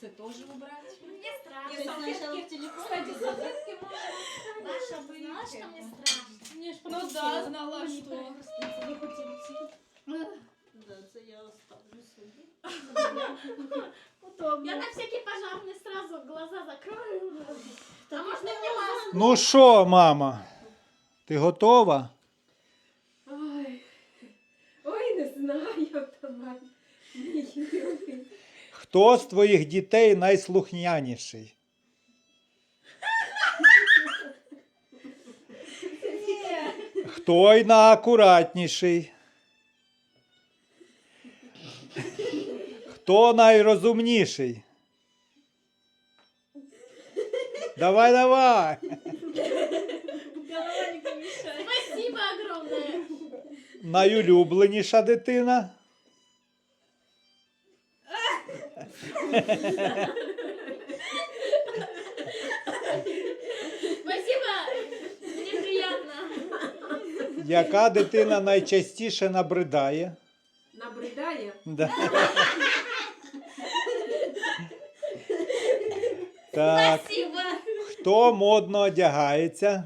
Це теж убрати. Мне Я страшно. сначала в телефоне. Кстати, салфетки можно Маша, ты знала, что мне страшно? Мне ж Ну да, попросила. знала, Мені що. перехреститься, не хотіла всі. Да, це я оставлю собі. Я на всякий пожарный сразу глаза закрою. А можно мне маску? Ну що, мама? Ти готова? Ой, ой, не знаю, Тамар. Хто з твоїх дітей найслухняніший? Хто й найакуратніший? Хто найрозумніший? Давай, давай. Спасибо огромное. Найулюбленіша дитина. Спасибо. Мне приятно. Яка дитина найчастіше набридає? Набридає? Да. Так. Спасибо. Хто модно одягається?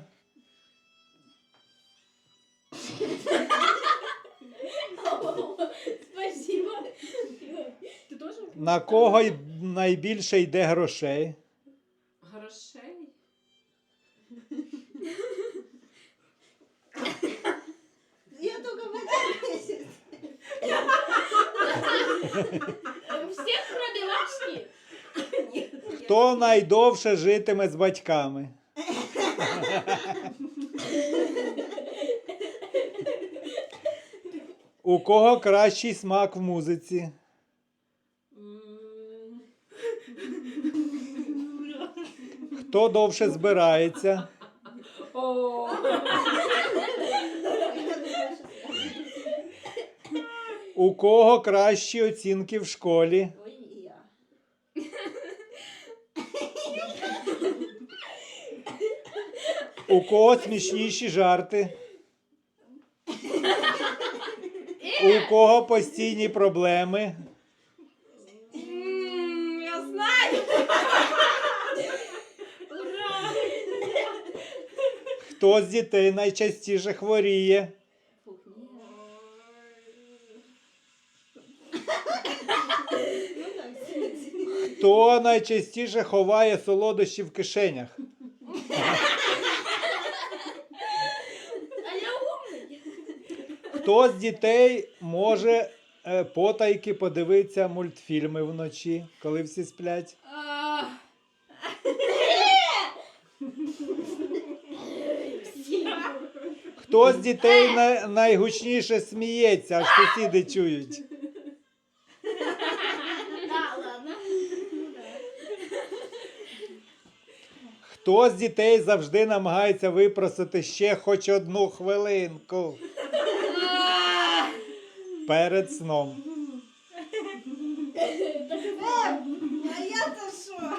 Теж На кого й- найбільше йде грошей? грошей? Я только в этом месяце. Всех кроме Машки? Хто найдовше житиме з батьками? У кого кращий смак в музиці? Хто довше збирається? О, У кого кращі оцінки в школі? Ой, я. У кого смішніші жарти? У кого постійні проблеми? Хто з дітей найчастіше хворіє? Хто найчастіше ховає солодощі в кишенях? Хто з дітей може е, потайки подивитися мультфільми вночі, коли всі сплять? Хто з дітей най- найгучніше сміється, аж сусіди чують? Да, ладно. Хто з дітей завжди намагається випросити ще хоч одну хвилинку перед сном? А я-то що?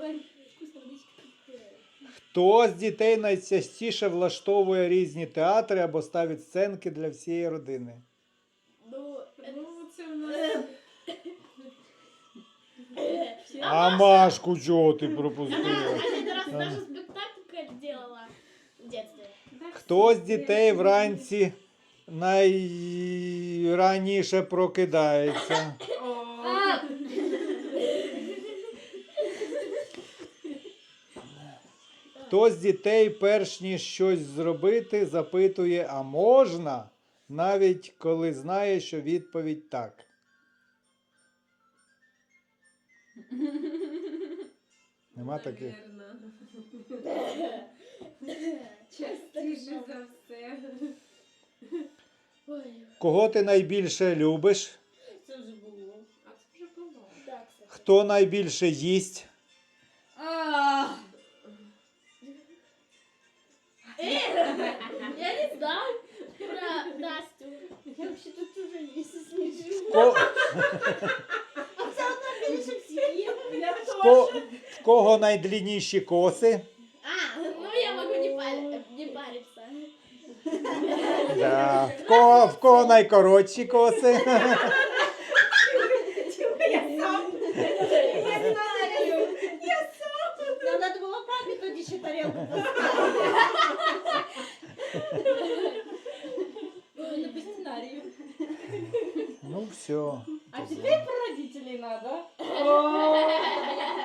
Ой, вкусно водичка. Хто з дітей найчастіше влаштовує різні театри або ставить сценки для всієї родини? Ну, ну, це у нас. А Машку чого ти пропустила? Она даже спектакль делала в детстве. Хто з дітей вранці найраніше прокидається? О, А, Хто з дітей, перш ніж щось зробити, запитує, а можна, навіть коли знає, що відповідь так. Нема таких. Частіше за все. Кого ти найбільше любиш? Це вже було. А це вже було. Хто найбільше їсть? Взагалі тут уже місяць не живу. Ко- А це одна більше всіх. в кого найдлінніші коси? А, ну я могу не, пари- не париться. Да. В, кого, в кого найкоротші коси? Все. А теперь про родителей надо.